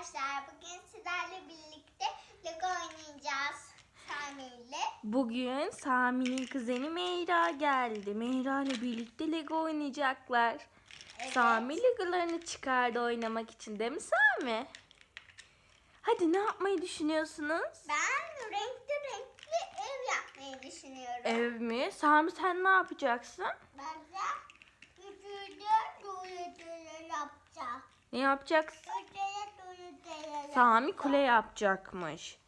arkadaşlar. Bugün sizlerle birlikte Lego oynayacağız. Sami ile. Bugün Sami'nin kızeni Meyra geldi. Meyra ile birlikte Lego oynayacaklar. Evet. Sami Legolarını çıkardı oynamak için değil mi Sami? Hadi ne yapmayı düşünüyorsunuz? Ben renkli renkli ev yapmayı düşünüyorum. Ev mi? Sami sen ne yapacaksın? Ben de duyucuyu yapacağım. Ne yapacaksın? Duyucuyu Sami kule yapacakmış.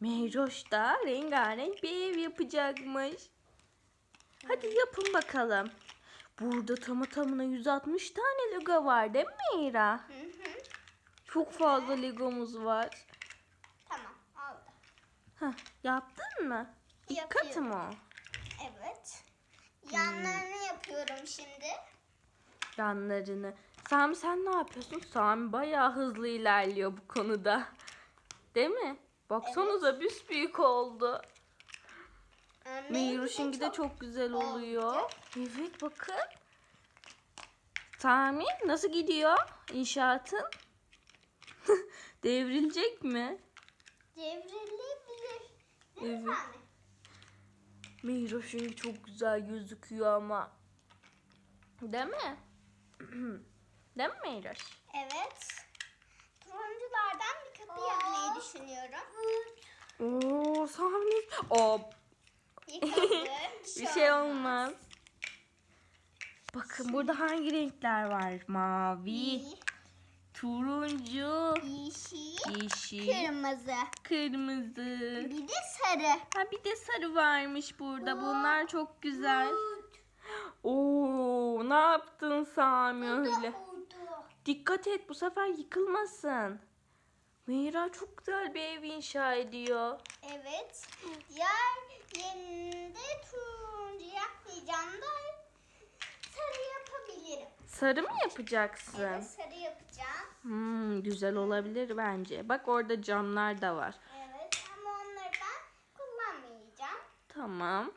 Meyroş da rengarenk bir ev yapacakmış. Hadi yapın bakalım. Burada tamı tamına 160 tane Lego var değil mi Meyra? Hı hı. Çok fazla Legomuz var. Tamam oldu. Heh, yaptın mı? Yapıyorum. mı o? Evet. Yanlarını yapıyorum şimdi. Yanlarını. Sami sen ne yapıyorsun? Sami bayağı hızlı ilerliyor bu konuda. Değil mi? Baksanıza büyük oldu. Ee, Meyruş'unki de çok- güzel oldu. oluyor. Evet bakın. Sami nasıl gidiyor inşaatın? Devrilecek mi? Devrilebilir. Değil mi Evet. Sami? Meyroş'unki çok güzel gözüküyor ama. Değil mi? Değil mi Meyroş? Evet. Turunculardan bir kapı yapmayı düşünüyorum. Oo Sami. Yıkıldı. bir şey olmaz. Bakın burada hangi renkler var? Mavi, turuncu, Yeşil, yeşil, kırmızı, kırmızı. bir de sarı. Ha bir de sarı varmış burada. Bunlar çok güzel. Oo ne yaptın Sami öyle? Dikkat et bu sefer yıkılmasın. Meyra çok güzel bir ev inşa ediyor. Evet. Diğer yerinde turuncu yapmayacağım da sarı yapabilirim. Sarı mı yapacaksın? Evet sarı yapacağım. Hmm, güzel olabilir bence. Bak orada camlar da var. Evet ama onları ben kullanmayacağım. Tamam.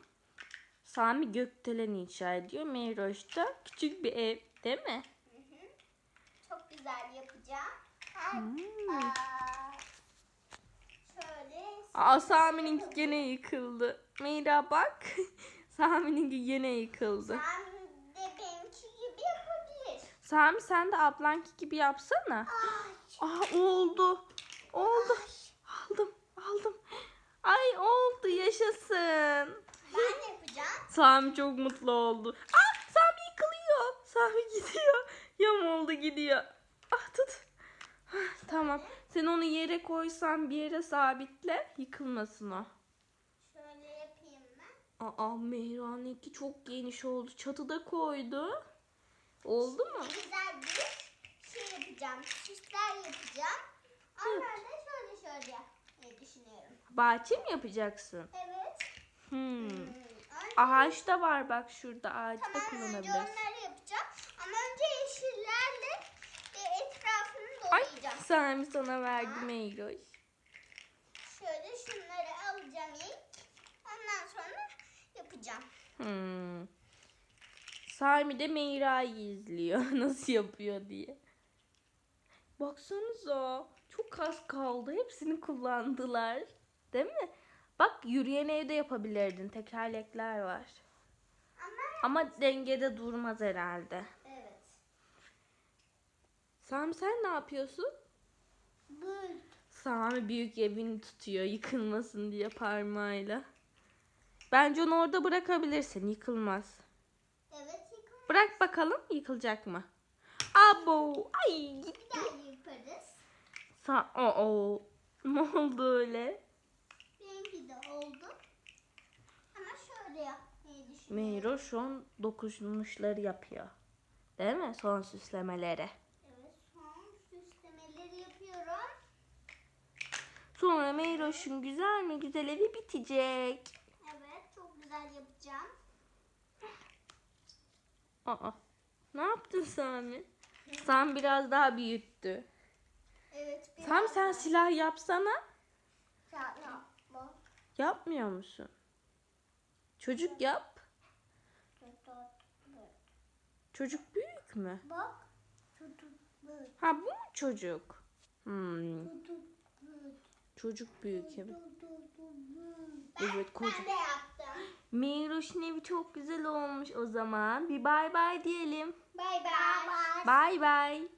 Sami gökdelen inşa ediyor. Meyroş da küçük bir ev değil mi? Çok güzel yapacağım. Hmm. Aa, şöyle Aa Sami'ninki gene yıkıldı. Meyra bak. Sami'ninki gene yıkıldı. sen de benimki gibi yapabilir. Sami sen de ablanki gibi yapsana. Ay, Aa oldu. Oldu. Aldım. Aldım. Ay oldu yaşasın. ben yapacağım. Sami çok mutlu oldu. Ah Sami yıkılıyor. Sami gidiyor. Yam oldu gidiyor. Ah tut. Ah, tamam. Sen onu yere koysan bir yere sabitle yıkılmasın o. Şöyle yapayım ben. Aa Meyran'ınki çok geniş oldu. Çatıda koydu. Oldu mu? Güzel bir şey yapacağım. Süsler yapacağım. Onları da şöyle şöyle yapmayı düşünüyorum. Bahçe mi yapacaksın? Evet. Hmm. Hmm, önce- Ağaç da var bak şurada. Ağaç da Tamam önce kullanabiliriz. onları yapacağım. Ama önce yeşillerle e, etrafını Sami sana verdi Meyroş. Şöyle şunları alacağım ilk. Ondan sonra yapacağım. Hmm. Sami de Meyra'yı izliyor. Nasıl yapıyor diye. Baksanıza. Çok az kaldı. Hepsini kullandılar. Değil mi? Bak yürüyen evde yapabilirdin. Tekerlekler var. Ama Ama dengede durmaz herhalde. evet. Sami sen ne yapıyorsun? Sami büyük evini tutuyor yıkılmasın diye parmağıyla. Bence onu orada bırakabilirsin. Yıkılmaz. evet yıkama. Bırak bakalım yıkılacak mı? Abo! Ay gitti. Bir daha yaparız. Sa o o. Ne oldu öyle? Benimki de oldu. Ama şöyle yapmayı düşünüyorum. Meyro şu an dokunuşları yapıyor. Değil mi? Son süslemeleri. Evet son süslemeleri yapıyorum. Sonra Meyroş'un güzel mi güzel evi bitecek. Evet çok güzel yapacağım. Aa. Ne yaptın Sami? Sami biraz daha büyüttü. Evet. biraz Sami sen silah yapsana. Ya, yapma. Yapmıyor musun? Çocuk yap. Çocuk büyük mü? Bak. Çocuk böyle. Ha bu mu çocuk? Hmm. Çocuk büyük evi. Evet koca. Meyroş'un evi çok güzel olmuş o zaman. Bir bay bay diyelim. Bay bay. Bay bay.